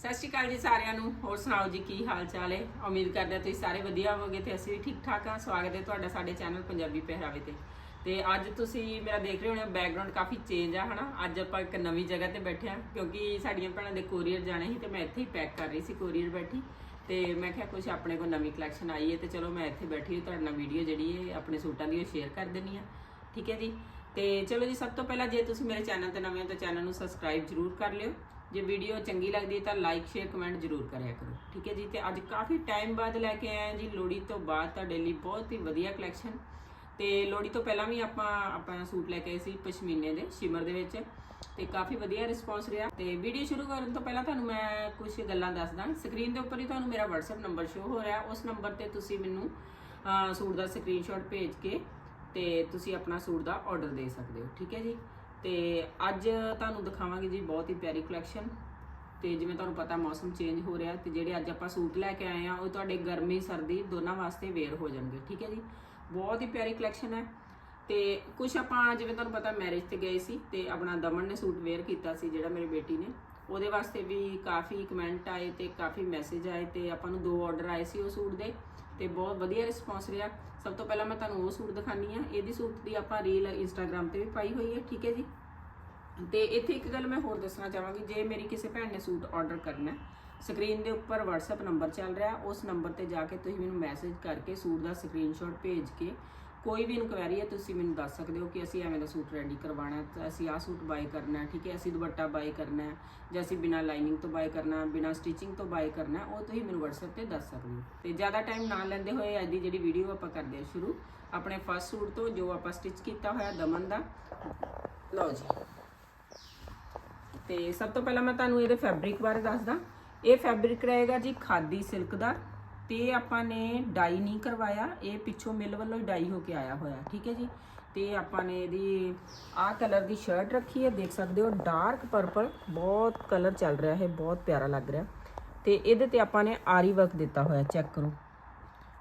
ਸਤਿ ਸ਼੍ਰੀ ਅਕਾਲ ਜੀ ਸਾਰਿਆਂ ਨੂੰ। ਹੋਰ ਸੁਣਾਓ ਜੀ, ਕੀ ਹਾਲ ਚਾਲ ਹੈ? ਉਮੀਦ ਕਰਦੇ ਹਾਂ ਤੁਸੀਂ ਸਾਰੇ ਵਧੀਆ ਹੋਵੋਗੇ ਤੇ ਅਸੀਂ ਵੀ ਠੀਕ ਠਾਕ ਹਾਂ। ਸਵਾਗਤ ਹੈ ਤੁਹਾਡਾ ਸਾਡੇ ਚੈਨਲ ਪੰਜਾਬੀ ਪਹਿਰਾਵੇ ਤੇ। ਤੇ ਅੱਜ ਤੁਸੀਂ ਮੇਰਾ ਦੇਖ ਰਹੇ ਹੋਣੇ ਬੈਕਗ੍ਰਾਉਂਡ ਕਾਫੀ ਚੇਂਜ ਆ, ਹਨਾ? ਅੱਜ ਆਪਾਂ ਇੱਕ ਨਵੀਂ ਜਗ੍ਹਾ ਤੇ ਬੈਠੇ ਹਾਂ, ਕਿਉਂਕਿ ਸਾਡੀਆਂ ਭੈਣਾਂ ਦੇ ਕੋਰੀਅਰ ਜਾਣੇ ਸੀ ਤੇ ਮੈਂ ਇੱਥੇ ਹੀ ਪੈਕ ਕਰ ਰਹੀ ਸੀ ਕੋਰੀਅਰ ਬੈਠੀ। ਤੇ ਮੈਂ ਕਿਹਾ ਕੁਝ ਆਪਣੇ ਕੋਲ ਨਵੀਂ ਕਲੈਕਸ਼ਨ ਆਈ ਹੈ ਤੇ ਚਲੋ ਮੈਂ ਇੱਥੇ ਬੈਠੀ ਹਾਂ ਤੁਹਾਡੇ ਨਾਲ ਵੀਡੀਓ ਜਿਹੜੀ ਹੈ, ਆਪਣੇ ਸੂਟਾਂ ਦੀ ਉਹ ਸ਼ੇਅਰ ਕਰ ਦੇਣੀ ਆ ਠੀਕ ਹੈ ਜੀ? ਤੇ ਚਲੋ ਜੀ, ਸਭ ਤੋਂ ਪਹਿਲਾਂ ਜੇ ਤੁਸੀਂ ਮੇਰੇ ਚੈਨਲ ਤੇ ਨਵੇਂ ਹੋ ਤਾਂ ਚੈਨਲ ਨੂੰ ਸਬਸਕ੍ਰਾਈਬ ਜਰੂਰ ਕਰ ਲਿਓ। ਜੇ ਵੀਡੀਓ ਚੰਗੀ ਲੱਗਦੀ ਹੈ ਤਾਂ ਲਾਈਕ ਸ਼ੇਅਰ ਕਮੈਂਟ ਜਰੂਰ ਕਰਿਆ ਕਰੋ। ਠੀਕ ਹੈ ਜੀ? ਤੇ ਅੱਜ ਕਾਫੀ ਟਾਈਮ ਬਾਅਦ ਲੈ ਕੇ ਆਏ ਜੀ। ਲੋੜੀ ਤੋਂ ਬਾਅਦ ਤੁਹਾਡੇ ਲਈ ਬਹੁਤ ਹੀ ਵਧੀਆ ਕਲੈਕਸ਼ਨ ਤੇ ਲੋੜੀ ਤੋਂ ਪਹਿਲਾਂ ਵੀ ਆਪਾਂ ਆਪਣਾ ਸੂਟ ਲੈ ਕੇ ਆਏ ਸੀ ਪਸ਼ਮੀਨੇ ਦੇ, ਸ਼ਿਮਰ ਦੇ ਵਿੱਚ। ਤੇ ਕਾਫੀ ਵਧੀਆ ਰਿਸਪੌਂਸ ਰਿਹਾ। ਤੇ ਵੀਡੀਓ ਸ਼ੁਰੂ ਕਰਨ ਤੋਂ ਪਹਿਲਾਂ ਤੁਹਾਨੂੰ ਮੈਂ ਕੁਝ ਗੱਲਾਂ ਦੱਸਦਾ। ਸਕਰੀਨ ਦੇ ਉੱਪਰ ਹੀ ਤੁਹਾਨੂੰ ਮੇਰਾ WhatsApp ਨੰਬਰ ਸ਼ੋ ਹੋ ਰਿਹਾ। ਉਸ ਨੰਬਰ ਤੇ ਤੁਸੀਂ ਮੈਨੂੰ ਸੂਟ ਦਾ ਸਕਰੀਨਸ਼ਾਟ ਭੇਜ ਕੇ ਤੇ ਤੁਸੀਂ ਆਪਣਾ ਸੂਟ ਦਾ ਆਰਡਰ ਦੇ ਸਕਦੇ ਹੋ। ਠੀਕ ਹੈ ਜੀ? ਤੇ ਅੱਜ ਤੁਹਾਨੂੰ ਦਿਖਾਵਾਂਗੇ ਜੀ ਬਹੁਤ ਹੀ ਪਿਆਰੀ ਕਲੈਕਸ਼ਨ ਤੇ ਜਿਵੇਂ ਤੁਹਾਨੂੰ ਪਤਾ ਮੌਸਮ ਚੇਂਜ ਹੋ ਰਿਹਾ ਤੇ ਜਿਹੜੇ ਅੱਜ ਆਪਾਂ ਸੂਟ ਲੈ ਕੇ ਆਏ ਆ, ਉਹ ਤੁਹਾਡੇ ਗਰਮੀ, ਸਰਦੀ ਦੋਨਾਂ ਵਾਸਤੇ ਵੇਅਰ ਹੋ ਜਾਣਗੇ, ਠੀਕ ਹੈ ਜੀ? ਬਹੁਤ ਹੀ ਪਿਆਰੀ ਕਲੈਕਸ਼ਨ ਹੈ ਤੇ ਕੁਝ ਆਪਾਂ ਜਿਵੇਂ ਤੁਹਾਨੂੰ ਪਤਾ ਮੈਰਿਜ ਤੇ ਗਏ ਸੀ ਤੇ ਆਪਣਾ ਦਮਨ ਨੇ ਸੂਟ ਵੇਅਰ ਕੀਤਾ ਸੀ, ਜਿਹੜਾ ਮੇਰੀ ਬੇਟੀ ਨੇ। ਉਹਦੇ ਵਾਸਤੇ ਵੀ ਕਾਫੀ ਕਮੈਂਟ ਆਏ ਤੇ ਕਾਫੀ ਮੈਸੇਜ ਆਏ ਤੇ ਆਪਾਂ ਨੂੰ ਦੋ ਆਰਡਰ ਆਏ ਸੀ ਉਹ ਸੂਟ ਦੇ ਤੇ ਬਹੁਤ ਵਧੀਆ ਰਿਸਪੌਂਸ ਰਿਹਾ। ਸਭ ਤੋਂ ਪਹਿਲਾਂ ਮੈਂ ਤੁਹਾਨੂੰ ਉਹ ਸੂਟ ਦਿਖਾਨੀ ਆ। ਇਹਦੀ ਸੂਟ ਦੀ ਆਪਾਂ ਰੀਲ ਇੰਸਟਾਗ੍ਰam ਤੇ ਵੀ ਪਾਈ ਹੋਈ ਹੈ ਠੀਕ ਹੈ ਜੀ? ਤੇ ਇੱਥੇ ਇੱਕ ਗੱਲ ਮੈਂ ਹੋਰ ਦੱਸਣਾ ਚਾਹਾਂਗੀ, ਜੇ ਮੇਰੀ ਕਿਸੇ ਭੈਣ ਨੇ ਸੂਟ ਆਰਡਰ ਕਰਨਾ ਸਕਰੀਨ ਦੇ ਉੱਪਰ WhatsApp ਨੰਬਰ ਚੱਲ ਰਿਹਾ, ਉਸ ਨੰਬਰ ਤੇ ਜਾ ਕੇ ਤੁਸੀਂ ਮੈਨੂੰ ਮੈਸੇਜ ਕਰਕੇ ਸੂਟ ਦਾ ਸਕਰੀਨਸ਼ਾਟ ਭੇਜ ਕੇ ਕੋਈ ਵੀ ਇਨਕੁਆਇਰੀ ਹੈ, ਤੁਸੀਂ ਮੈਨੂੰ ਦੱਸ ਸਕਦੇ ਹੋ ਕਿ ਅਸੀਂ ਐਵੇਂ ਦਾ ਸੂਟ ਰੈਡੀ ਕਰਵਾਉਣਾ ਤਾਂ ਅਸੀਂ ਆਹ ਸੂਟ ਬਾਈ ਕਰਨਾ ਠੀਕ ਹੈ? ਅਸੀਂ ਦੁਪੱਟਾ ਬਾਈ ਕਰਨਾ ਹੈ ਜਾਂ ਅਸੀਂ ਬਿਨਾ ਲਾਈਨਿੰਗ ਤੋਂ ਬਾਈ ਕਰਨਾ ਬਿਨਾ ਸਟਿਚਿੰਗ ਤੋਂ ਬਾਈ ਕਰਨਾ ਉਹ ਤੁਸੀਂ ਮੈਨੂੰ WhatsApp ਤੇ ਦੱਸ ਸਕਦੇ ਹੋ। ਤੇ ਜ਼ਿਆਦਾ ਟਾਈਮ ਨਾ ਲੈਂਦੇ ਹੋਏ ਅੱਜ ਦੀ ਜਿਹੜੀ ਵੀਡੀਓ ਆਪਾਂ ਕਰਦੇ ਹਾਂ ਸ਼ੁਰੂ, ਆਪਣੇ ਫਸਟ ਸੂਟ ਤੋਂ ਜੋ ਆਪਾਂ ਸਟਿਚ ਕੀਤਾ ਹੋਇਆ ਦਮਨ ਦਾ। ਲਓ ਜੀ। ਤੇ ਸਭ ਤੋਂ ਪਹਿਲਾਂ ਮੈਂ ਤੁਹਾਨੂੰ ਇਹਦੇ ਫੈਬਰਿਕ ਬਾਰੇ ਦੱਸਦਾ। ਇਹ ਫੈਬਰਿਕ ਰਹੇਗਾ ਜੀ ਖਾਦੀ ਸਿਲਕ ਦਾ। ਤੇ ਆਪਾਂ ਨੇ ਡਾਈ ਨਹੀਂ ਕਰਵਾਇਆ, ਇਹ ਪਿੱਛੋਂ ਮਿਲ ਵੱਲੋਂ ਹੀ ਡਾਈ ਹੋ ਕੇ ਆਇਆ ਹੋਇਆ, ਠੀਕ ਹੈ ਜੀ? ਤੇ ਆਪਾਂ ਨੇ ਇਹਦੀ ਆਹ ਕਲਰ ਦੀ ਸ਼ਰਟ ਰੱਖੀ ਹੈ, ਦੇਖ ਸਕਦੇ ਹੋ ਡਾਰਕ ਪਰਪਲ ਬਹੁਤ ਕਲਰ ਚੱਲ ਰਿਹਾ ਹੈ, ਬਹੁਤ ਪਿਆਰਾ ਲੱਗ ਰਿਹਾ। ਤੇ ਇਹਦੇ ਤੇ ਆਪਾਂ ਨੇ ਆਰੀ ਵਰਕ ਦਿੱਤਾ ਹੋਇਆ ਚੈੱਕ ਕਰੋ।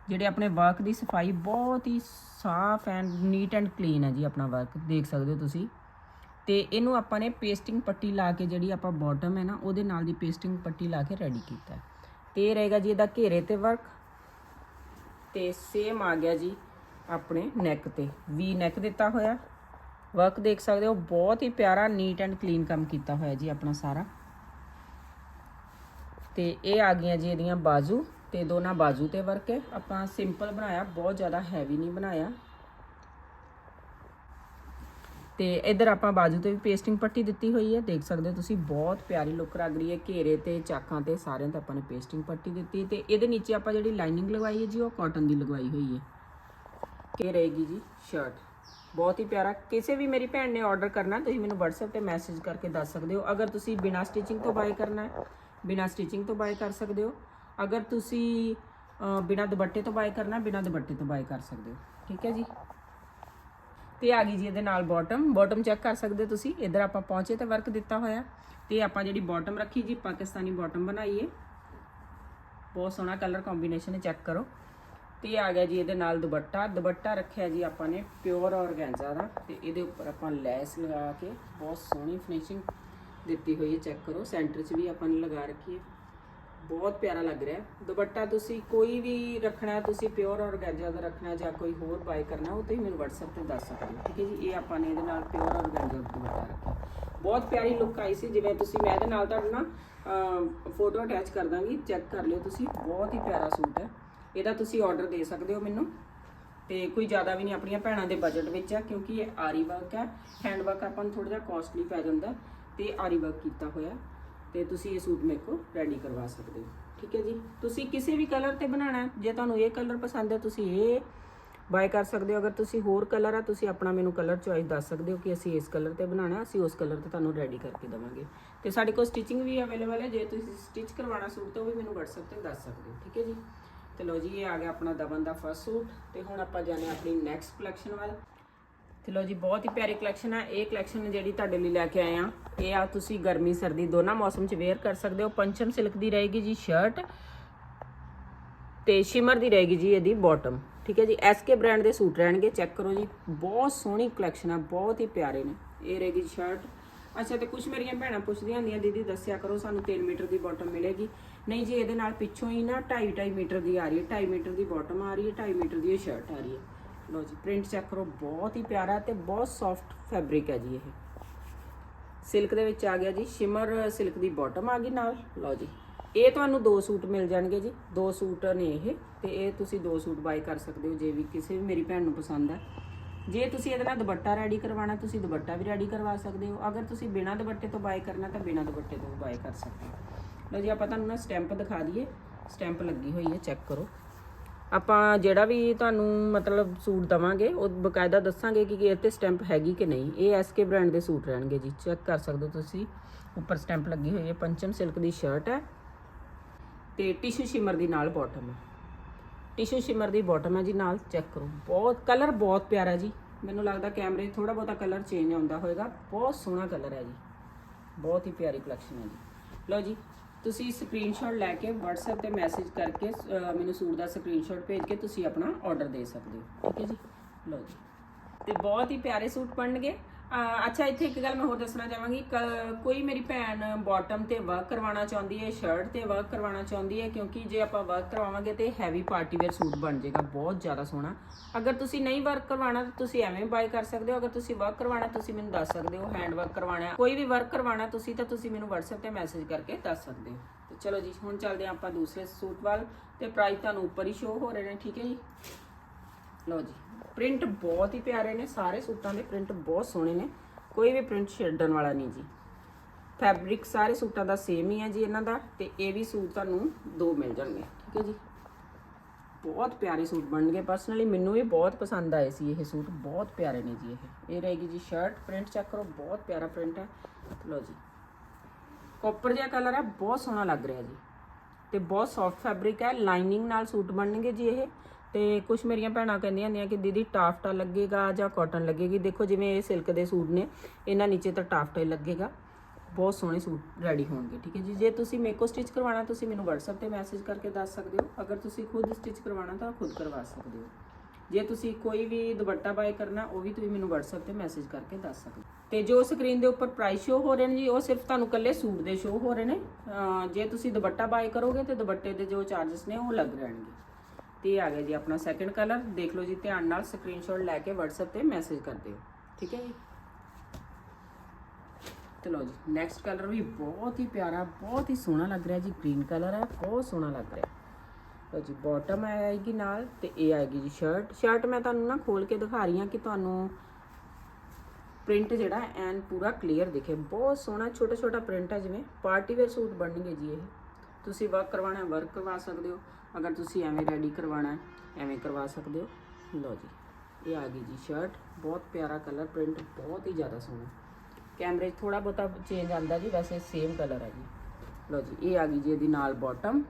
ਜਿਹੜੇ ਆਪਣੇ ਵਰਕ ਦੀ ਸਫ਼ਾਈ ਬਹੁਤ ਹੀ ਸਾਫ਼ ਐਂਡ ਨੀਟ ਐਂਡ ਕਲੀਨ ਹੈ ਜੀ ਆਪਣਾ ਵਰਕ ਦੇਖ ਸਕਦੇ ਹੋ ਤੁਸੀਂ। ਤੇ ਇਹਨੂੰ ਆਪਾਂ ਨੇ ਪੇਸਟਿੰਗ ਪੱਟੀ ਲਾ ਕੇ ਜਿਹੜੀ ਆਪਾਂ ਬਾਟਮ ਹੈ ਨਾ, ਉਹਦੇ ਨਾਲ ਦੀ ਪੇਸਟਿੰਗ ਪੱਟੀ ਲਾ ਕੇ ਰੈਡੀ ਕੀਤਾ ਹੈ। ਇਹ ਰਹੇਗਾ ਜੀ ਇਹਦਾ ਘੇਰੇ ਤੇ ਵਰਕ ਤੇ ਸੇਮ ਆ ਗਿਆ ਜੀ ਆਪਣੇ ਨੈਕ ਤੇ। ਵੀ ਨੈਕ ਦਿੱਤਾ ਹੋਇਆ। ਵਰਕ ਦੇਖ ਸਕਦੇ ਹੋ, ਬਹੁਤ ਹੀ ਪਿਆਰਾ ਨੀਟ ਐਂਡ ਕਲੀਨ ਕੰਮ ਕੀਤਾ ਹੋਇਆ ਜੀ ਆਪਣਾ ਸਾਰਾ। ਤੇ ਇਹ ਆ ਗਈਆਂ ਜੀ ਇਹਦੀਆਂ ਬਾਜ਼ੂ। ਤੇ ਦੋਨਾਂ ਬਾਜ਼ੂ ਤੇ ਵਰਕ ਹੈ। ਆਪਾਂ ਸਿੰਪਲ ਬਣਾਇਆ, ਬਹੁਤ ਜ਼ਿਆਦਾ ਹੈਵੀ ਨਹੀਂ ਬਣਾਇਆ। ਤੇ ਇਧਰ ਆਪਾਂ ਬਾਜੂ ਤੇ ਵੀ ਪੇਸਟਿੰਗ ਪੱਟੀ ਦਿੱਤੀ ਹੋਈ ਹੈ। ਦੇਖ ਸਕਦੇ ਹੋ ਤੁਸੀਂ, ਬਹੁਤ ਪਿਆਰੀ ਲੁੱਕ ਲੱਗ ਰਹੀ ਹੈ। ਘੇਰੇ ਤੇ, ਚਾਕਾਂ ਤੇ ਸਾਰਿਆਂ ਤੇ ਆਪਾਂ ਨੇ ਪੇਸਟਿੰਗ ਪੱਟੀ ਦਿੱਤੀ ਤੇ ਇਹਦੇ ਨੀਚੇ ਆਪਾਂ ਜਿਹੜੀ ਲਾਈਨਿੰਗ ਲਗਵਾਈ ਹੈ ਜੀ, ਉਹ ਕਾਟਨ ਦੀ ਲਗਵਾਈ ਹੋਈ ਹੈ। ਇਹ ਰਹੇਗੀ ਜੀ ਸ਼ਰਟ ਬਹੁਤ ਹੀ ਪਿਆਰਾ। ਕਿਸੇ ਵੀ ਮੇਰੀ ਭੈਣ ਨੇ ਆਰਡਰ ਕਰਨਾ, ਤੁਸੀਂ ਮੈਨੂੰ WhatsApp ਤੇ ਮੈਸੇਜ ਕਰਕੇ ਦੱਸ ਸਕਦੇ ਹੋ। ਅਗਰ ਤੁਸੀਂ ਬਿਨਾ ਸਟਿਚਿੰਗ ਤੋਂ ਬਾਏ ਕਰਨਾ ਹੈ, ਬਿਨਾ ਸਟਿਚਿੰਗ ਤੋਂ ਬਾਏ ਕਰ ਸਕਦੇ ਹੋ। ਅਗਰ ਤੁਸੀਂ ਬਿਨਾ ਦੁਪੱਟੇ ਤੋਂ ਬਾਏ ਕਰਨਾ ਬਿਨਾ ਦੁਪੱਟੇ ਤੋਂ ਬਾਏ ਕਰ ਸਕਦੇ ਹੋ। ਠੀਕ ਹੈ ਜੀ? ਤੇ ਆ ਗਈ ਜੀ ਇਹਦੇ ਨਾਲ ਬਾਟਮ ਬਾਟਮ ਚੈੱਕ ਕਰ ਸਕਦੇ ਹੋ ਤੁਸੀਂ। ਇਧਰ ਆਪਾਂ ਪਹੁੰਚੇ ਤੇ ਵਰਕ ਦਿੱਤਾ ਹੋਇਆ। ਤੇ ਆਪਾਂ ਜਿਹੜੀ ਬਾਟਮ ਰੱਖੀ ਜੀ, ਪਾਕਿਸਤਾਨੀ ਬਾਟਮ ਬਣਾਈਏ ਬਹੁਤ ਸੋਹਣਾ ਕਲਰ ਕੰਬੀਨੇਸ਼ਨ ਹੈ ਚੈੱਕ ਕਰੋ। ਤੇ ਆ ਗਿਆ ਜੀ ਇਹਦੇ ਨਾਲ ਦੁਪੱਟਾ। ਦੁਪੱਟਾ ਰੱਖਿਆ ਜੀ ਆਪਾਂ ਨੇ ਪਿਓਰ ਔਰਗੈਂਜ਼ਾ ਦਾ। ਤੇ ਇਹਦੇ ਉੱਪਰ ਆਪਾਂ ਲੈਸ ਲਗਾ ਕੇ ਬਹੁਤ ਸੋਹਣੀ ਫਿਨਿਸ਼ਿੰਗ ਦਿੱਤੀ ਹੋਈ ਹੈ ਚੈੱਕ ਕਰੋ। ਸੈਂਟਰ 'ਚ ਵੀ ਆਪਾਂ ਨੇ ਲਗਾ ਰੱਖੀ ਹੈ ਬਹੁਤ ਪਿਆਰਾ ਲੱਗ ਰਿਹਾ। ਦੁਪੱਟਾ ਤੁਸੀਂ ਕੋਈ ਵੀ ਰੱਖਣਾ, ਤੁਸੀਂ ਪਿਓਰ ਔਰਗੈਂਜ਼ਾ ਦਾ ਰੱਖਣਾ ਜਾਂ ਕੋਈ ਹੋਰ ਬਾਈ ਕਰਨਾ, ਉਹ ਤੁਸੀਂ ਮੈਨੂੰ WhatsApp ਤੇ ਦੱਸ ਸਕਦੇ ਹੋ, ਠੀਕ ਹੈ ਜੀ? ਇਹ ਆਪਾਂ ਨੇ ਇਹਦੇ ਨਾਲ ਪਿਓਰ ਔਰਗੈਂਜ਼ਾ ਦਾ ਦੁਪੱਟਾ ਰੱਖਿਆ। ਬਹੁਤ ਪਿਆਰੀ ਲੁੱਕ ਆਈ ਸੀ, ਜਿਵੇਂ ਤੁਸੀਂ ਮੈਂ ਇਹਦੇ ਨਾਲ ਤੁਹਾਡਾ ਨਾ ਫੋਟੋ ਅਟੈਚ ਕਰ ਦਾਂਗੀ ਚੈੱਕ ਕਰ ਲਿਓ ਤੁਸੀਂ, ਬਹੁਤ ਹੀ ਪਿਆਰਾ ਸੂਟ ਹੈ। ਇਹਦਾ ਤੁਸੀਂ ਆਰਡਰ ਦੇ ਸਕਦੇ ਹੋ ਮੈਨੂੰ। ਤੇ ਕੋਈ ਜ਼ਿਆਦਾ ਵੀ ਨਹੀਂ, ਆਪਣੀਆਂ ਭੈਣਾਂ ਦੇ ਬਜਟ ਵਿੱਚ ਆ ਕਿਉਂਕਿ ਇਹ ਆਰੀ ਵਰਕ ਹੈ। ਹੈਂਡ ਵਰਕ ਆਪਾਂ ਨੂੰ ਥੋੜਾ ਜਿਹਾ ਕਾਸਟਲੀ ਪੈ ਜਾਂਦਾ ਤੇ ਆਰੀ ਵਰਕ ਕੀਤਾ ਹੋਇਆ ਤੇ ਤੁਸੀਂ ਇਹ ਸੂਟ ਮੇਰੇ ਕੋਲ ਰੈਡੀ ਕਰਵਾ ਸਕਦੇ ਹੋ। ਠੀਕ ਹੈ ਜੀ? ਤੁਸੀਂ ਕਿਸੇ ਵੀ ਕਲਰ ਤੇ ਬਣਾਉਣਾ ਜੇ ਤੁਹਾਨੂੰ ਇਹ ਕਲਰ ਪਸੰਦ ਹੈ, ਤੁਸੀਂ ਇਹ ਬਾਏ ਕਰ ਸਕਦੇ ਹੋ। ਅਗਰ ਤੁਸੀਂ ਹੋਰ ਕਲਰ ਆ, ਤੁਸੀਂ ਆਪਣਾ ਮੈਨੂੰ ਕਲਰ ਚੋਇਸ ਦੱਸ ਸਕਦੇ ਹੋ ਕਿ ਅਸੀਂ ਇਸ ਕਲਰ ਤੇ ਬਣਾਉਣਾ ਅਸੀਂ ਉਸ ਕਲਰ ਤੇ ਤੁਹਾਨੂੰ ਰੈਡੀ ਕਰਕੇ ਦੇਵਾਂਗੇ। ਤੇ ਸਾਡੇ ਕੋਲ ਸਟਿਚਿੰਗ ਵੀ ਅਵੇਲੇਬਲ ਹੈ, ਜੇ ਤੁਸੀਂ ਸਟਿਚ ਕਰਵਾਉਣਾ ਸੂਟ, ਤਾਂ ਉਹ ਵੀ ਮੈਨੂੰ WhatsApp ਤੇ ਦੱਸ ਸਕਦੇ ਹੋ। ਠੀਕ ਹੈ ਜੀ? ਤੇ ਲਓ ਜੀ, ਇਹ ਆ ਗਿਆ ਆਪਣਾ ਦਮਨ ਦਾ ਫਸਟ ਸੂਟ। ਤੇ ਹੁਣ ਆਪਾਂ ਜਾਣੇ ਹਾਂ ਆਪਣੀ ਨੈਕਸਟ ਕਲੈਕਸ਼ਨ ਵੱਲ। ਤੇ ਲਓ ਜੀ, ਬਹੁਤ ਹੀ ਪਿਆਰੀ ਕਲੈਕਸ਼ਨ ਆ। ਇਹ ਕਲੈਕਸ਼ਨ ਜਿਹੜੀ ਤੁਹਾਡੇ ਲਈ ਲੈ ਕੇ ਆਏ ਆ, ਇਹ ਆ ਤੁਸੀਂ ਗਰਮੀ, ਸਰਦੀ ਦੋਨਾਂ ਮੌਸਮ 'ਚ ਵੇਅਰ ਕਰ ਸਕਦੇ ਹੋ। ਪੰਚਮ ਸਿਲਕ ਦੀ ਰਹੇਗੀ ਜੀ ਸ਼ਰਟ ਤੇ ਸ਼ਿਮਰ ਦੀ ਰਹੇਗੀ ਜੀ ਇਹਦੀ ਬਾਟਮ ਠੀਕ ਹੈ ਜੀ ਐਸਕੇ ਬ੍ਰਾਂਡ ਦੇ ਸੂਟ ਰਹਿਣਗੇ ਚੈੱਕ ਕਰੋ ਜੀ। ਬਹੁਤ ਸੋਹਣੀ ਕਲੈਕਸ਼ਨ ਆ, ਬਹੁਤ ਹੀ ਪਿਆਰੇ ਨੇ। ਇਹ ਰਹੇਗੀ ਸ਼ਰਟ ਅੱਛਾ, ਤੇ ਕੁਝ ਮੇਰੀਆਂ ਭੈਣਾਂ ਪੁੱਛਦੀਆਂ ਹੁੰਦੀਆਂ, ਦੀਦੀ ਦੱਸਿਆ ਕਰੋ, ਸਾਨੂੰ 3 ਮੀਟਰ ਦੀ ਬਾਟਮ ਮਿਲੇਗੀ। ਨਹੀਂ ਜੀ, ਇਹਦੇ ਨਾਲ ਪਿੱਛੋਂ ਹੀ ਨਾ 2.5 2.5 ਮੀਟਰ ਦੀ ਆ ਰਹੀ ਹੈ 2.5 ਮੀਟਰ ਦੀ ਬਾਟਮ ਆ ਰਹੀ ਹੈ 2.5 ਮੀਟਰ ਦੀ ਇਹ ਸ਼ਰਟ ਆ ਰਹੀ ਹੈ। ਲਓ ਜੀ ਪ੍ਰਿੰਟ ਚੈੱਕ ਕਰੋ, ਬਹੁਤ ਹੀ ਪਿਆਰਾ ਤੇ ਬਹੁਤ ਸੌਫਟ ਫੈਬਰਿਕ ਹੈ ਜੀ ਇਹ। ਸਿਲਕ ਦੇ ਵਿੱਚ ਆ ਗਿਆ ਜੀ ਸ਼ਿਮਰ ਸਿਲਕ ਦੀ ਬਾਟਮ ਆ ਗਈ ਨਾਲ। ਲਓ ਜੀ, ਇਹ ਤੁਹਾਨੂੰ ਦੋ ਸੂਟ ਮਿਲ ਜਾਣਗੇ ਜੀ। ਦੋ ਸੂਟ ਨੇ ਇਹ ਤੇ ਇਹ ਤੁਸੀਂ ਦੋ ਸੂਟ ਬਾਈ ਕਰ ਸਕਦੇ ਹੋ, ਜੇ ਵੀ ਕਿਸੇ ਵੀ ਮੇਰੀ ਭੈਣ ਨੂੰ ਪਸੰਦ ਹੈ। ਜੇ ਤੁਸੀਂ ਇਹਦੇ ਨਾਲ ਦੁਪੱਟਾ ਰੈਡੀ ਕਰਵਾਉਣਾ, ਤੁਸੀਂ ਦੁਪੱਟਾ ਵੀ ਰੈਡੀ ਕਰਵਾ ਸਕਦੇ ਹੋ। ਅਗਰ ਤੁਸੀਂ ਬਿਨਾਂ ਦੁਪੱਟੇ ਤੋਂ ਬਾਈ ਕਰਨਾ, ਤਾਂ ਬਿਨਾਂ ਦੁਪੱਟੇ ਤੋਂ ਬਾਈ ਕਰ ਸਕਦੇ ਹੋ। ਲਓ ਜੀ, ਆਪਾਂ ਤੁਹਾਨੂੰ ਨਾ ਸਟੈਂਪ ਦਿਖਾ ਦਈਏ। ਸਟੈਂਪ ਲੱਗੀ ਹੋਈ ਹੈ ਚੈੱਕ ਕਰੋ। ਆਪਾਂ ਜਿਹੜਾ ਵੀ ਤੁਹਾਨੂੰ ਮਤਲਬ ਸੂਟ ਦਵਾਂਗੇ, ਉਹ ਬਕਾਇਦਾ ਦੱਸਾਂਗੇ ਕਿ ਇਹ ਤੇ ਸਟੈਂਪ ਹੈਗੀ ਕਿ ਨਹੀਂ। ਇਹ ਐਸਕੇ ਬ੍ਰਾਂਡ ਦੇ ਸੂਟ ਰਹਿਣਗੇ ਜੀ, ਚੈੱਕ ਕਰ ਸਕਦੇ ਹੋ ਤੁਸੀਂ। ਉੱਪਰ ਸਟੈਂਪ ਲੱਗੀ ਹੋਈ ਹੈ, ਪੰਚਮ ਸਿਲਕ ਦੀ ਸ਼ਰਟ ਹੈ। ਤੇ ਟਿਸ਼ੂ ਸ਼ਿਮਰ ਦੀ ਨਾਲ ਬਾਟਮ ਹੈ। ਟਿਸ਼ੂ ਸ਼ਿਮਰ ਦੀ ਬਾਟਮ ਹੈ ਜੀ, ਨਾਲ ਚੈੱਕ ਕਰੋ। ਬਹੁਤ ਕਲਰ ਬਹੁਤ ਪਿਆਰਾ ਜੀ। ਮੈਨੂੰ ਲੱਗਦਾ ਕੈਮਰੇ 'ਚ ਥੋੜਾ ਬਹੁਤਾ ਕਲਰ ਚੇਂਜ ਆਉਂਦਾ ਹੋਵੇਗਾ ਬਹੁਤ ਸੋਹਣਾ ਕਲਰ ਹੈ ਜੀ। ਬਹੁਤ ਹੀ ਪਿਆਰੀ ਕਲੈਕਸ਼ਨ ਹੈ ਜੀ। ਲਓ ਜੀ ਤੁਸੀਂ ਸਕਰੀਨਸ਼ਾਟ ਲੈ ਕੇ WhatsApp ਤੇ ਮੈਸੇਜ ਕਰਕੇ ਮੈਨੂੰ ਸੂਟ ਦਾ ਸਕਰੀਨਸ਼ਾਟ ਭੇਜ ਕੇ ਤੁਸੀਂ ਆਪਣਾ ਆਰਡਰ ਦੇ ਸਕਦੇ ਹੋ। ਠੀਕ ਹੈ ਜੀ? ਲਓ ਜੀ। ਤੇ ਬਹੁਤ ਹੀ ਪਿਆਰੇ ਸੂਟ ਬਣਨਗੇ। ਅੱਛਾ, ਇੱਥੇ ਇੱਕ ਗੱਲ ਮੈਂ ਹੋਰ ਦੱਸਣਾ ਚਾਹਾਂਗੀ। ਕ- ਕੋਈ ਮੇਰੀ ਭੈਣ ਬਾਟਮ ਤੇ ਵਰਕ ਕਰਵਾਉਣਾ ਚਾਹੁੰਦੀ ਹੈ ਸ਼ਰਟ ਤੇ ਵਰਕ ਕਰਵਾਉਣਾ ਚਾਹੁੰਦੀ ਹੈ, ਕਿਉਂਕਿ ਜੇ ਆਪਾਂ ਵਰਕ ਕਰਵਾਵਾਂਗੇ ਤੇ ਹੈਵੀ ਪਾਰਟੀ ਵੇਅਰ ਸੂਟ ਬਣ ਜਾਏਗਾ, ਬਹੁਤ ਜ਼ਿਆਦਾ ਸੋਹਣਾ। ਅਗਰ ਤੁਸੀਂ ਨਹੀਂ ਵਰਕ ਕਰਵਾਉਣਾ, ਤਾਂ ਤੁਸੀਂ ਐਵੇਂ ਬਾਈ ਕਰ ਸਕਦੇ ਹੋ। ਅਗਰ ਤੁਸੀਂ ਵਰਕ ਕਰਵਾਉਣਾ, ਤੁਸੀਂ ਮੈਨੂੰ ਦੱਸ ਸਕਦੇ ਹੋ ਹੈਂਡ ਵਰਕ ਕਰਵਾਉਣਾ ਕੋਈ ਵੀ ਵਰਕ ਕਰਵਾਉਣਾ ਤੁਸੀਂ, ਤਾਂ ਤੁਸੀਂ ਮੈਨੂੰ WhatsApp ਤੇ ਮੈਸੇਜ ਕਰਕੇ ਦੱਸ ਸਕਦੇ ਹੋ। ਤੇ ਚਲੋ ਜੀ, ਹੁਣ ਚੱਲਦੇ ਹਾਂ ਆਪਾਂ ਦੂਸਰੇ ਸੂਟ ਵੱਲ ਤੇ ਪ੍ਰਾਈਸ ਤੁਹਾਨੂੰ ਉੱਪਰ ਹੀ ਸ਼ੋ ਹੋ ਰਹੇ ਨੇ, ਠੀਕ ਹੈ ਜੀ? ਲਓ ਜੀ ਪ੍ਰਿੰਟ ਬਹੁਤ ਹੀ ਪਿਆਰੇ ਨੇ, ਸਾਰੇ ਸੂਟਾਂ ਦੇ ਪ੍ਰਿੰਟ ਬਹੁਤ ਸੋਹਣੇ ਨੇ, ਕੋਈ ਵੀ ਪ੍ਰਿੰਟ ਛੱਡਣ ਵਾਲਾ ਨਹੀਂ ਜੀ। ਫੈਬਰਿਕ ਸਾਰੇ ਸੂਟਾਂ ਦਾ ਸੇਮ ਹੀ ਹੈ ਜੀ ਇਹਨਾਂ ਦਾ, ਤੇ ਇਹ ਵੀ ਸੂਟ ਤੁਹਾਨੂੰ ਦੋ ਮਿਲ ਜਾਣਗੇ, ਠੀਕ ਹੈ ਜੀ। ਬਹੁਤ ਪਿਆਰੇ ਸੂਟ ਬਣਨਗੇ ਪਰਸਨਲੀ ਮੈਨੂੰ ਵੀ ਬਹੁਤ ਪਸੰਦ ਆਏ ਸੀ ਇਹ ਸੂਟ, ਬਹੁਤ ਪਿਆਰੇ ਨੇ ਜੀ ਇਹ। ਇਹ ਰਹੇਗੀ ਜੀ ਸ਼ਰਟ ਪ੍ਰਿੰਟ ਚੈੱਕ ਕਰੋ, ਬਹੁਤ ਪਿਆਰਾ ਪ੍ਰਿੰਟ ਹੈ। ਲਓ ਜੀ ਕਾਪਰ ਜਿਹਾ ਕਲਰ ਹੈ, ਬਹੁਤ ਸੋਹਣਾ ਲੱਗ ਰਿਹਾ ਜੀ। ਤੇ ਬਹੁਤ ਸੌਫਟ ਫੈਬਰਿਕ ਹੈ ਲਾਈਨਿੰਗ ਨਾਲ ਸੂਟ ਬਣਨਗੇ ਜੀ ਇਹ। ਤੇ ਕੁਝ ਮੇਰੀਆਂ ਭੈਣਾਂ ਕਹਿੰਦੀਆਂ ਹੁੰਦੀਆਂ ਕਿ ਦੀਦੀ ਟਾਫਟਾ ਲੱਗੇਗਾ ਜਾਂ ਕਾਟਨ ਲੱਗੇਗੀ। ਦੇਖੋ ਜਿਵੇਂ ਇਹ ਸਿਲਕ ਦੇ ਸੂਟ ਨੇ, ਇਹਨਾਂ ਨੀਚੇ ਤਾਂ ਟਾਫਟਾ ਹੀ ਲੱਗੇਗਾ। ਬਹੁਤ ਸੋਹਣੇ ਸੂਟ ਰੈਡੀ ਹੋਣਗੇ, ਠੀਕ ਹੈ ਜੀ। ਜੇ ਤੁਸੀਂ ਮੇਕੋ ਸਟਿਚ ਕਰਵਾਉਣਾ, ਤੁਸੀਂ ਮੈਨੂੰ WhatsApp ਤੇ ਮੈਸੇਜ ਕਰਕੇ ਦੱਸ ਸਕਦੇ ਹੋ। ਅਗਰ ਤੁਸੀਂ ਖੁਦ ਸਟਿਚ ਕਰਵਾਉਣਾ, ਤਾਂ ਖੁਦ ਕਰਵਾ ਸਕਦੇ ਹੋ। ਜੇ ਤੁਸੀਂ ਕੋਈ ਵੀ ਦੁਪੱਟਾ ਬਾਏ ਕਰਨਾ, ਉਹ ਵੀ ਤੁਸੀਂ ਮੈਨੂੰ WhatsApp ਤੇ ਮੈਸੇਜ ਕਰਕੇ ਦੱਸ ਸਕਦੇ ਹੋ। ਤੇ ਜੋ ਸਕਰੀਨ ਦੇ ਉੱਪਰ ਪ੍ਰਾਈਸ ਸ਼ੋ ਹੋ ਰਹੇ ਨੇ ਜੀ, ਉਹ ਸਿਰਫ ਤੁਹਾਨੂੰ ਕੱਲੇ ਸੂਟ ਦੇ ਸ਼ੋ ਹੋ ਰਹੇ ਨੇ। ਜੇ ਤੁਸੀਂ ਦੁਪੱਟਾ ਬਾਏ ਕਰੋਗੇ, ਤੇ ਦੁਪੱਟੇ ਦੇ ਜੋ ਚਾਰजेस ਨੇ, ਉਹ ਲੱਗ ਰਹਿਣਗੇ। ਤੇ ਇਹ ਆ ਗਿਆ ਜੀ ਆਪਣਾ ਸੈਕੰਡ ਕਲਰ ਦੇਖ ਲਓ ਜੀ, ਧਿਆਨ ਨਾਲ ਸਕਰੀਨਸ਼ਾਟ ਲੈ ਕੇ WhatsApp ਤੇ ਮੈਸੇਜ ਕਰ ਦਿਓ ਠੀਕ ਹੈ ਜੀ? ਚਲੋ ਜੀ ਨੈਕਸਟ ਕਲਰ ਵੀ ਬਹੁਤ ਹੀ ਪਿਆਰਾ, ਬਹੁਤ ਹੀ ਸੋਹਣਾ ਲੱਗ ਰਿਹਾ ਜੀ। ਗ੍ਰੀਨ ਕਲਰ ਹੈ, ਬਹੁਤ ਸੋਹਣਾ ਲੱਗ ਰਿਹਾ। ਲਓ ਜੀ ਬਾਟਮ ਆਏਗੀ ਨਾਲ ਤੇ ਇਹ ਆਏਗੀ ਜੀ ਸ਼ਰਟ ਸ਼ਰਟ ਮੈਂ ਤੁਹਾਨੂੰ ਨਾ ਖੋਲ ਕੇ ਦਿਖਾ ਰਹੀ ਹਾਂ ਕਿ ਤੁਹਾਨੂੰ ਪ੍ਰਿੰਟ ਜਿਹੜਾ ਐਨ ਪੂਰਾ ਕਲੀਅਰ ਦਿਖੇ। ਬਹੁਤ ਸੋਹਣਾ ਛੋਟਾ ਛੋਟਾ ਪ੍ਰਿੰਟ ਹੈ ਜਿਵੇਂ। ਪਾਰਟੀ ਵੇਅਰ ਸੂਟ ਬਣਨਗੇ ਜੀ ਇਹ। ਤੁਸੀਂ ਵਰਕ ਕਰਵਾਉਣਾ ਵਰਕ ਕਰਵਾ ਸਕਦੇ ਹੋ। ਅਗਰ ਤੁਸੀਂ ਐਵੇਂ ਰੈਡੀ ਕਰਵਾਉਣਾ, ਐਵੇਂ ਕਰਵਾ ਸਕਦੇ ਹੋ। ਲਓ ਜੀ, ਇਹ ਆ ਗਈ ਜੀ ਸ਼ਰਟ ਬਹੁਤ ਪਿਆਰਾ ਕਲਰ ਪ੍ਰਿੰਟ ਬਹੁਤ ਹੀ ਜ਼ਿਆਦਾ ਸੋਹਣਾ। ਕੈਮਰੇ 'ਚ ਥੋੜਾ ਬਹੁਤਾ ਚੇਂਜ ਆਂਦਾ ਜੀ, ਵੈਸੇ ਸੇਮ ਕਲਰ ਹੈ ਜੀ। ਲਓ ਜੀ, ਇਹ ਆ ਗਈ ਜੀ ਇਹਦੀ ਨਾਲ ਬਾਟਮ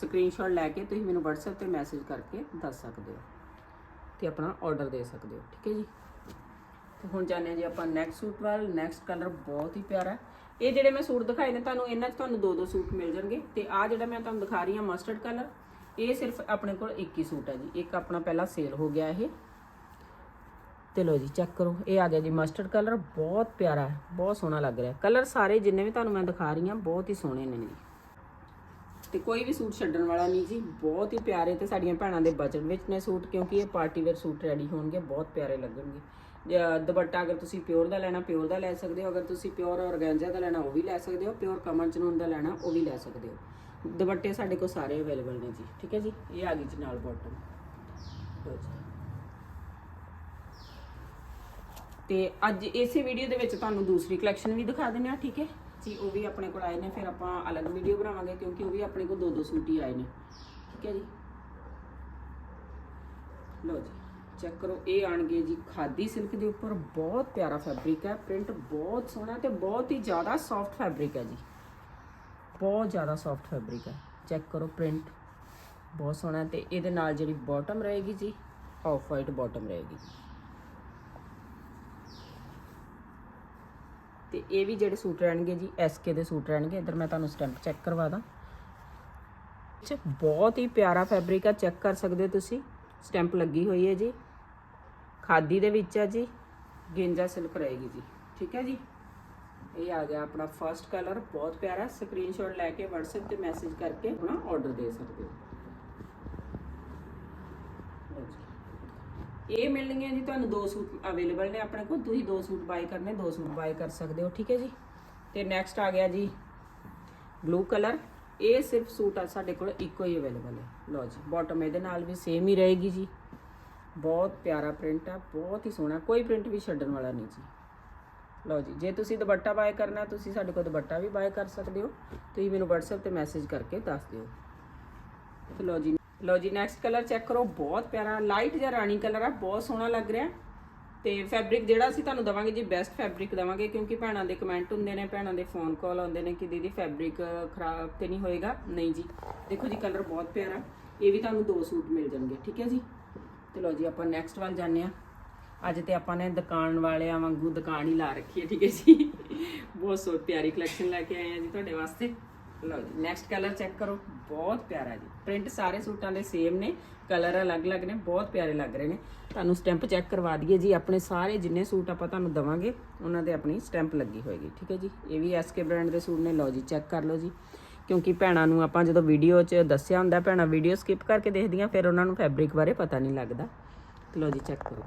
ਸਕਰੀਨਸ਼ਾਟ ਲੈ ਕੇ ਤੁਸੀਂ ਮੈਨੂੰ WhatsApp ਤੇ ਮੈਸੇਜ ਕਰਕੇ ਦੱਸ ਸਕਦੇ ਹੋ ਤੇ ਆਪਣਾ ਆਰਡਰ ਦੇ ਸਕਦੇ ਹੋ, ਠੀਕ ਹੈ ਜੀ? ਤੇ ਹੁਣ ਜਾਣੇ ਜੀ ਆਪਾਂ ਨੈਕਸਟ ਸੂਟ ਵੱਲ। ਨੈਕਸਟ ਕਲਰ ਬਹੁਤ ਹੀ ਪਿਆਰਾ। ਹੈ। ਇਹ ਜਿਹੜੇ ਮੈਂ ਸੂਟ ਦਿਖਾਏ ਨੇ, ਤੁਹਾਨੂੰ ਇਹਨਾਂ 'ਚ ਤੁਹਾਨੂੰ ਦੋ ਦੋ ਸੂਟ ਮਿਲ ਜਾਣਗੇ। ਤੇ ਆ ਜਿਹੜਾ ਮੈਂ ਤੁਹਾਨੂੰ ਦਿਖਾ ਰਹੀ ਹਾਂ ਮਸਟਰਡ ਕਲਰ ਇਹ ਸਿਰਫ ਆਪਣੇ ਕੋਲ ਇੱਕ ਹੀ ਸੂਟ ਹੈ ਜੀ। ਇੱਕ ਆਪਣਾ ਪਹਿਲਾਂ ਸੇਲ ਹੋ ਗਿਆ ਇਹ। ਤੇ ਲੋ ਜੀ ਚੈੱਕ ਕਰੋ। ਇਹ ਆ ਗਿਆ ਜੀ ਮਸਟਰਡ ਕਲਰ ਬਹੁਤ ਪਿਆਰਾ ਹੈ, ਬਹੁਤ ਸੋਹਣਾ ਲੱਗ ਰਿਹਾ ਕਲਰ ਸਾਰੇ ਜਿੰਨੇ ਵੀ ਤੁਹਾਨੂੰ ਮੈਂ ਦਿਖਾ ਰਹੀ ਹਾਂ, ਬਹੁਤ ਹੀ ਸੋਹਣੇ ਨੇ ਜੀ। ਤੇ ਕੋਈ ਵੀ ਸੂਟ ਛੱਡਣ ਵਾਲਾ ਨਹੀਂ ਜੀ, ਬਹੁਤ ਹੀ ਪਿਆਰੇ ਤੇ ਸਾਡੀਆਂ ਭੈਣਾਂ ਦੇ ਬਜਟ ਵਿੱਚ ਨੇ ਸੂਟ, ਕਿਉਂਕਿ ਇਹ ਪਾਰਟੀ ਵੇਅਰ ਸੂਟ ਰੈਡੀ ਹੋਣਗੇ, ਬਹੁਤ ਪਿਆਰੇ ਲੱਗਣਗੇ। ਦੁਪੱਟਾ ਅਗਰ ਤੁਸੀਂ ਪਿਓਰ ਦਾ ਲੈਣਾ, ਪਿਓਰ ਦਾ ਲੈ ਸਕਦੇ ਹੋ। ਅਗਰ ਤੁਸੀਂ ਪਿਓਰ ਔਰਗੈਂਜਾ ਦਾ ਲੈਣਾ, ਉਹ ਵੀ ਲੈ ਸਕਦੇ ਹੋ। ਪਿਓਰ ਕਮਲ ਚਨੂਨ ਦਾ ਲੈਣਾ, ਉਹ ਵੀ ਲੈ ਸਕਦੇ ਹੋ। ਦੁਪੱਟੇ ਸਾਡੇ ਕੋਲ ਸਾਰੇ ਅਵੇਲੇਬਲ ਨੇ ਜੀ, ਠੀਕ ਹੈ ਜੀ? ਇਹ ਆ ਗਈ ਜੀ ਨਾਲ ਬਾਟਮ ਲਓ ਜੀ। ਤੇ ਅੱਜ ਇਸੇ ਵੀਡੀਓ ਦੇ ਵਿੱਚ ਤੁਹਾਨੂੰ ਦੂਸਰੀ ਕਲੈਕਸ਼ਨ ਵੀ ਦਿਖਾ ਦਿੰਦੇ ਆ ਠੀਕ ਹੈ? ਜੀ, ਉਹ ਵੀ ਆਪਣੇ ਕੋਲ ਆਏ ਨੇ, ਫਿਰ ਆਪਾਂ ਅਲੱਗ ਵੀਡੀਓ ਬਣਾਵਾਂਗੇ, ਕਿਉਂਕਿ ਉਹ ਵੀ ਆਪਣੇ ਕੋਲ ਦੋ ਦੋ ਸੂਟ ਹੀ ਆਏ ਨੇ। ਠੀਕ ਹੈ ਜੀ? ਲਓ ਜੀ। ਚੈੱਕ ਕਰੋ, ਇਹ ਆਣਗੇ ਜੀ ਖਾਦੀ ਸਿਲਕ ਦੇ ਉੱਪਰ। ਬਹੁਤ ਪਿਆਰਾ ਫੈਬਰਿਕ ਹੈ ਪ੍ਰਿੰਟ ਬਹੁਤ ਸੋਹਣਾ ਤੇ ਬਹੁਤ ਹੀ ਜ਼ਿਆਦਾ ਸੌਫਟ ਫੈਬਰਿਕ ਹੈ ਜੀ। ਬਹੁਤ ਜ਼ਿਆਦਾ ਸੌਫਟ ਫੈਬਰਿਕ ਹੈ। ਚੈੱਕ ਕਰੋ ਪ੍ਰਿੰਟ ਬਹੁਤ ਸੋਹਣਾ ਤੇ ਇਹਦੇ ਨਾਲ ਜਿਹੜੀ ਬਾਟਮ ਰਹੇਗੀ ਜੀ ਆਫ ਵਾਈਟ ਬਾਟਮ ਰਹੇਗੀ ਤੇ ਇਹ ਵੀ ਜਿਹੜੇ ਸੂਟ ਰਹਿਣਗੇ ਜੀ ਐਸਕੇ ਦੇ ਸੂਟ ਰਹਿਣਗੇ। ਇਧਰ ਮੈਂ ਤੁਹਾਨੂੰ ਸਟੈਂਪ ਚੈੱਕ ਕਰਵਾ ਦਾਂ। ਚ ਬਹੁਤ ਹੀ ਪਿਆਰਾ ਫੈਬਰਿਕ ਆ ਚੈੱਕ ਕਰ ਸਕਦੇ ਹੋ ਤੁਸੀਂ। ਸਟੈਂਪ ਲੱਗੀ ਹੋਈ ਹੈ ਜੀ। ਖਾਦੀ ਦੇ ਵਿੱਚ ਆ ਜੀ? ਗੇਂਜਾ ਸਿਲਕ ਰਹੇਗੀ ਜੀ। ਠੀਕ ਹੈ ਜੀ? ਇਹ ਆ ਗਿਆ ਆਪਣਾ ਫਰਸਟ ਕਲਰ ਬਹੁਤ ਪਿਆਰਾ। ਸਕਰੀਨਸ਼ਾਟ ਲੈ ਕੇ WhatsApp ਤੇ ਮੈਸੇਜ ਕਰਕੇ ਆਪਣਾ ਆਰਡਰ ਦੇ ਸਕਦੇ ਹੋ। ਜੀ। ਇਹ ਮਿਲਣਗੀਆਂ ਜੀ, ਤੁਹਾਨੂੰ ਦੋ ਸੂਟ ਅਵੇਲੇਬਲ ਨੇ ਆਪਣੇ ਕੋਲ। ਤੁਸੀਂ ਦੋ ਸੂਟ ਬਾਈ ਕਰਨੇ, ਦੋ ਸੂਟ ਬਾਈ ਕਰ ਸਕਦੇ ਹੋ। ਠੀਕ ਹੈ ਜੀ? ਤੇ ਨੈਕਸਟ ਆ ਗਿਆ ਜੀ ਬਲੂ ਕਲਰ ਇਹ ਸਿਰਫ ਸੂਟ ਆ ਸਾਡੇ ਕੋਲ, ਇੱਕੋ ਹੀ ਅਵੇਲੇਬਲ ਹੈ। ਲਓ ਜੀ ਬਾਟਮ ਇਹਦੇ ਨਾਲ ਵੀ ਸੇਮ ਹੀ ਰਹੇਗੀ ਜੀ। ਬਹੁਤ ਪਿਆਰਾ ਪ੍ਰਿੰਟ ਆ, ਬਹੁਤ ਹੀ ਸੋਹਣਾ, ਕੋਈ ਪ੍ਰਿੰਟ ਵੀ ਛੱਡਣ ਵਾਲਾ ਨਹੀਂ ਜੀ। ਲਓ ਜੀ, ਜੇ ਤੁਸੀਂ ਦੁਪੱਟਾ ਬਾਏ ਕਰਨਾ, ਤੁਸੀਂ ਸਾਡੇ ਕੋਲ ਦੁਪੱਟਾ ਵੀ ਬਾਏ ਕਰ ਸਕਦੇ ਹੋ। ਤੁਸੀਂ ਮੈਨੂੰ WhatsApp ਤੇ ਮੈਸੇਜ ਕਰਕੇ ਦੱਸ ਦਿਓ। ਤੇ ਲਓ ਜੀ ਲਓ ਜੀ ਨੈਕਸਟ ਕਲਰ ਚੈੱਕ ਕਰੋ, ਬਹੁਤ ਪਿਆਰਾ ਲਾਈਟ ਜਿਹਾ ਰਾਣੀ ਕਲਰ ਆ, ਬਹੁਤ ਸੋਹਣਾ ਲੱਗ ਰਿਹਾ। ਤੇ ਫੈਬਰਿਕ ਜਿਹੜਾ ਅਸੀਂ ਤੁਹਾਨੂੰ ਦਵਾਂਗੇ ਜੀ ਬੈਸਟ ਫੈਬਰਿਕ ਦਵਾਂਗੇ, ਕਿਉਂਕਿ ਭੈਣਾਂ ਦੇ ਕਮੈਂਟ ਹੁੰਦੇ ਨੇ, ਭੈਣਾਂ ਦੇ ਫੋਨ ਕਾਲ ਆਉਂਦੇ ਨੇ ਕਿ ਦੀਦੀ ਫੈਬਰਿਕ ਖਰਾਬ ਤੇ ਨਹੀਂ ਹੋਏਗਾ। ਨਹੀਂ ਜੀ, ਦੇਖੋ ਜੀ ਕਲਰ ਬਹੁਤ ਪਿਆਰਾ, ਇਹ ਵੀ ਤੁਹਾਨੂੰ ਦੋ ਸੂਟ ਮਿਲ ਜਾਣਗੇ, ਠੀਕ ਹੈ ਜੀ? ਚਲੋ ਜੀ, ਆਪਾਂ ਨੈਕਸਟ ਵੱਲ ਜਾਂਦੇ ਆ ਅੱਜ ਤੇ ਆਪਾਂ ਨੇ ਦੁਕਾਨ ਵਾਲਿਆਂ ਵਾਂਗੂ ਦੁਕਾਨ ਹੀ ਲਾ ਰੱਖੀ ਹੈ, ਠੀਕ ਹੈ ਜੀ। ਬਹੁਤ ਸੋ, ਪਿਆਰੀ ਕਲੈਕਸ਼ਨ ਲੈ ਕੇ ਆਏ ਆ ਜੀ ਤੁਹਾਡੇ ਵਾਸਤੇ। ਲਓ ਜੀ ਨੈਕਸਟ ਕਲਰ ਚੈੱਕ ਕਰੋ। ਬਹੁਤ ਪਿਆਰਾ ਜੀ। ਪ੍ਰਿੰਟ ਸਾਰੇ ਸੂਟਾਂ ਦੇ ਸੇਮ ਨੇ ਕਲਰ ਅਲੱਗ-ਅਲੱਗ ਨੇ, ਬਹੁਤ ਪਿਆਰੇ ਲੱਗ ਰਹੇ ਨੇ। ਤੁਹਾਨੂੰ ਸਟੈਂਪ ਚੈੱਕ ਕਰਵਾ ਦਈਏ ਜੀ, ਆਪਣੇ ਸਾਰੇ ਜਿੰਨੇ ਸੂਟ ਆਪਾਂ ਤੁਹਾਨੂੰ ਦਵਾਂਗੇ, ਉਹਨਾਂ ਦੇ ਆਪਣੀ ਸਟੈਂਪ ਲੱਗੀ ਹੋਏਗੀ, ਠੀਕ ਹੈ ਜੀ। ਇਹ ਵੀ ਐਸਕੇ ਬ੍ਰਾਂਡ ਦੇ ਸੂਟ ਨੇ। ਲਓ ਜੀ ਚੈੱਕ ਕਰ ਲਓ ਜੀ। ਕਿਉਂਕਿ ਭੈਣਾਂ ਨੂੰ ਆਪਾਂ ਜਦੋਂ ਵੀਡੀਓ 'ਚ ਦੱਸਿਆ ਹੁੰਦਾ, ਭੈਣਾਂ ਵੀਡੀਓ ਸਕਿਪ ਕਰਕੇ ਦੇਖਦੀਆਂ, ਫਿਰ ਉਹਨਾਂ ਨੂੰ ਫੈਬਰਿਕ ਬਾਰੇ ਪਤਾ ਨਹੀਂ ਲੱਗਦਾ। ਤੇ ਜੀ ਚੈੱਕ ਕਰੋ।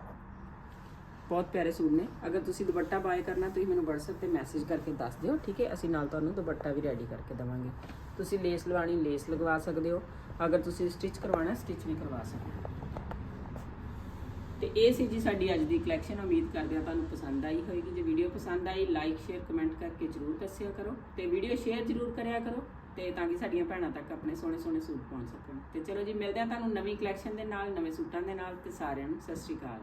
ਬਹੁਤ ਪਿਆਰੇ ਸੂਟ ਨੇ। ਅਗਰ ਤੁਸੀਂ ਦੁਪੱਟਾ ਬਾਏ ਕਰਨਾ, ਤੁਸੀਂ ਮੈਨੂੰ WhatsApp ਤੇ ਮੈਸੇਜ ਕਰਕੇ ਦੱਸ ਦਿਓ, ਠੀਕ ਹੈ? ਅਸੀਂ ਨਾਲ ਤੁਹਾਨੂੰ ਦੁਪੱਟਾ ਵੀ ਰੈਡੀ ਕਰਕੇ ਦਵਾਂਗੇ। ਤੁਸੀਂ ਲੇਸ ਲਵਾਣੀ ਲੇਸ ਲਗਵਾ ਸਕਦੇ ਹੋ। ਅਗਰ ਤੁਸੀਂ ਸਟਿਚ ਕਰਵਾਉਣਾ ਸਟਿਚ ਵੀ ਕਰਵਾ ਸਕਦੇ ਹੋ। ਤੇ ਇਹ ਸੀ ਜੀ ਸਾਡੀ ਅੱਜ ਦੀ ਕਲੈਕਸ਼ਨ ਉਮੀਦ ਕਰਦੇ ਹਾਂ ਤੁਹਾਨੂੰ ਪਸੰਦ ਆਈ ਹੋਵੇਗੀ ਜੇ ਵੀਡੀਓ ਪਸੰਦ ਆਈ ਲਾਈਕ ਸ਼ੇਅਰ ਕਮੈਂਟ ਕਰਕੇ ਜਰੂਰ ਦੱਸਿਆ ਕਰੋ। ਤੇ ਵੀਡੀਓ ਸ਼ੇਅਰ ਜਰੂਰ ਕਰਿਆ ਕਰੋ। ਤੇ ਤਾਂ ਕਿ ਸਾਡੀਆਂ ਭੈਣਾਂ ਤੱਕ ਆਪਣੇ ਸੋਹਣੇ ਸੋਹਣੇ ਸੂਟ ਪਹੁੰਚ ਸਕਣ। ਤੇ ਚਲੋ ਜੀ, ਮਿਲਦੇ ਹਾਂ ਤੁਹਾਨੂੰ ਨਵੀਂ ਕਲੈਕਸ਼ਨ ਦੇ ਨਾਲ, ਨਵੇਂ ਸੂਟਾਂ ਦੇ ਨਾਲ ਤੇ ਸਾਰਿਆਂ ਨੂੰ ਸਤਿ ਸ਼੍ਰੀ ਅਕਾਲ।